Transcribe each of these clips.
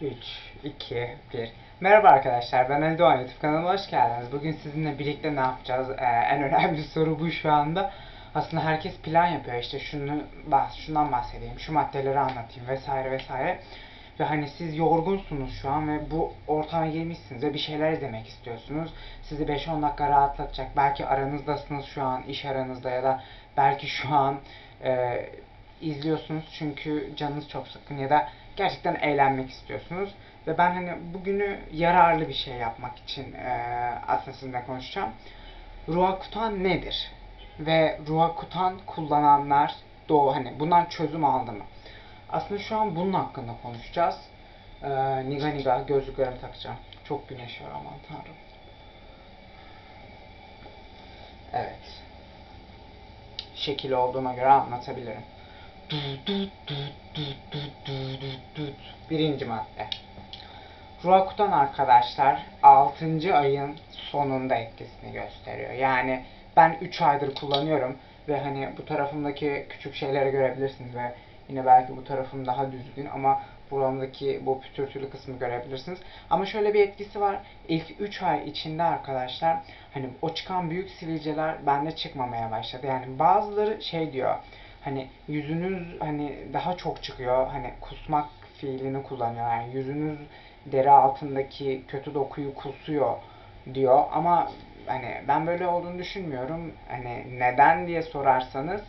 3, 2, 1. Merhaba arkadaşlar, ben Ali Doğan YouTube kanalıma hoş geldiniz. Bugün sizinle birlikte ne yapacağız? Ee, en önemli soru bu şu anda. Aslında herkes plan yapıyor işte şunu bahs şundan bahsedeyim, şu maddeleri anlatayım vesaire vesaire. Ve hani siz yorgunsunuz şu an ve bu ortama girmişsiniz ve bir şeyler izlemek istiyorsunuz. Sizi 5-10 dakika rahatlatacak. Belki aranızdasınız şu an, iş aranızda ya da belki şu an e, izliyorsunuz çünkü canınız çok sıkkın ya da gerçekten eğlenmek istiyorsunuz. Ve ben hani bugünü yararlı bir şey yapmak için e, aslında sizinle konuşacağım. Ruakutan nedir? Ve Ruakutan kullananlar doğu hani bundan çözüm aldı mı? Aslında şu an bunun hakkında konuşacağız. Ee, niga niga gözlüklerimi takacağım. Çok güneş var aman tanrım. Evet. Şekil olduğuma göre anlatabilirim. Birinci madde. Ruakutan arkadaşlar 6. ayın sonunda etkisini gösteriyor. Yani ben 3 aydır kullanıyorum ve hani bu tarafımdaki küçük şeyleri görebilirsiniz ve yine belki bu tarafım daha düzgün ama buramdaki bu pütürtülü kısmı görebilirsiniz. Ama şöyle bir etkisi var. İlk 3 ay içinde arkadaşlar hani o çıkan büyük sivilceler bende çıkmamaya başladı. Yani bazıları şey diyor hani yüzünüz hani daha çok çıkıyor. Hani kusmak fiilini kullanıyor. Yani yüzünüz deri altındaki kötü dokuyu kusuyor diyor ama hani ben böyle olduğunu düşünmüyorum. Hani neden diye sorarsanız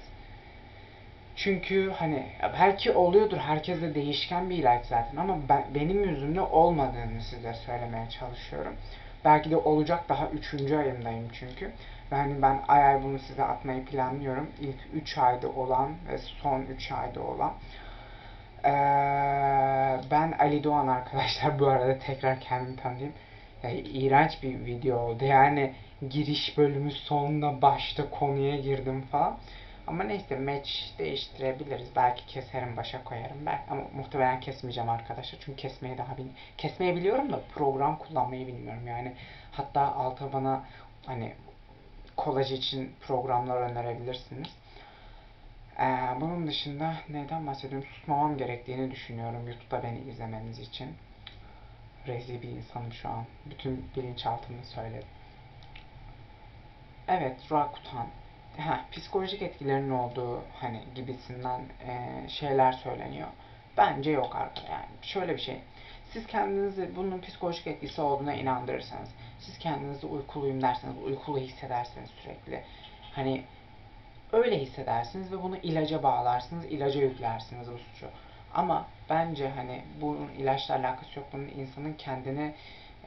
çünkü hani belki oluyordur. Herkes de değişken bir ilaç zaten ama ben, benim yüzümde olmadığını size söylemeye çalışıyorum. Belki de olacak daha 3. ayımdayım çünkü. Ve hani ben ay ay bunu size atmayı planlıyorum. İlk 3 ayda olan ve son 3 ayda olan. Ee, ben Ali Doğan arkadaşlar bu arada tekrar kendimi tanıtayım. Yani iğrenç bir video oldu. Yani giriş bölümü sonunda başta konuya girdim falan. Ama neyse match değiştirebiliriz. Belki keserim başa koyarım ben. Ama muhtemelen kesmeyeceğim arkadaşlar. Çünkü kesmeyi daha bil kesmeyi biliyorum da program kullanmayı bilmiyorum. Yani hatta alta bana hani kolaj için programlar önerebilirsiniz. Ee, bunun dışında neyden bahsediyorum? Susmamam gerektiğini düşünüyorum YouTube'da beni izlemeniz için. Rezil bir insanım şu an. Bütün bilinçaltımı söyledim. Evet, Rakutan. Ha, psikolojik etkilerinin olduğu hani gibisinden e, şeyler söyleniyor. Bence yok arkadaşlar. Yani şöyle bir şey. Siz kendinizi bunun psikolojik etkisi olduğuna inandırırsanız, siz kendinizi uykuluyum derseniz, uykulu hissederseniz sürekli, hani öyle hissedersiniz ve bunu ilaca bağlarsınız, ilaca yüklersiniz bu suçu. Ama bence hani bunun ilaçla alakası yok. Bunun insanın kendini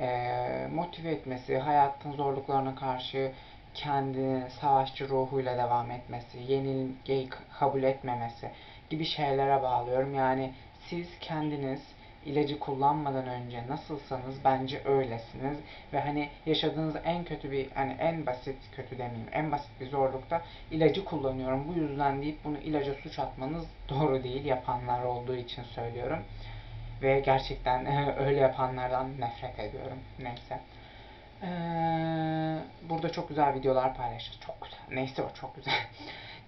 e, motive etmesi, hayatın zorluklarına karşı kendini savaşçı ruhuyla devam etmesi, yenilgiyi kabul etmemesi gibi şeylere bağlıyorum. Yani siz kendiniz ilacı kullanmadan önce nasılsanız bence öylesiniz. Ve hani yaşadığınız en kötü bir hani en basit kötü demeyeyim en basit bir zorlukta ilacı kullanıyorum. Bu yüzden deyip bunu ilaca suç atmanız doğru değil yapanlar olduğu için söylüyorum. Ve gerçekten öyle yapanlardan nefret ediyorum. Neyse. Ee, burada çok güzel videolar paylaşacağız çok güzel. Neyse o çok güzel.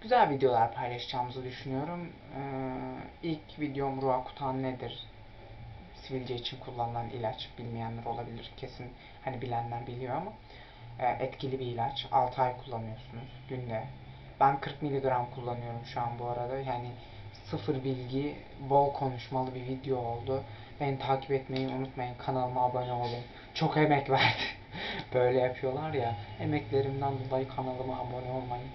Güzel videolar paylaşacağımızı düşünüyorum. Ee, ilk videom Ruakutan nedir sivilce için kullanılan ilaç bilmeyenler olabilir. Kesin hani bilenler biliyor ama e, etkili bir ilaç. 6 ay kullanıyorsunuz günde. Ben 40 mg kullanıyorum şu an bu arada. Yani sıfır bilgi, bol konuşmalı bir video oldu. Beni takip etmeyi unutmayın. Kanalıma abone olun. Çok emek verdi. Böyle yapıyorlar ya. Emeklerimden dolayı kanalıma abone olmayın.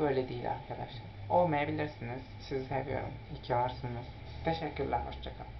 Böyle değil arkadaşlar. Olmayabilirsiniz. Sizi seviyorum. İyi ki varsınız. Teşekkürler. Hoşçakalın.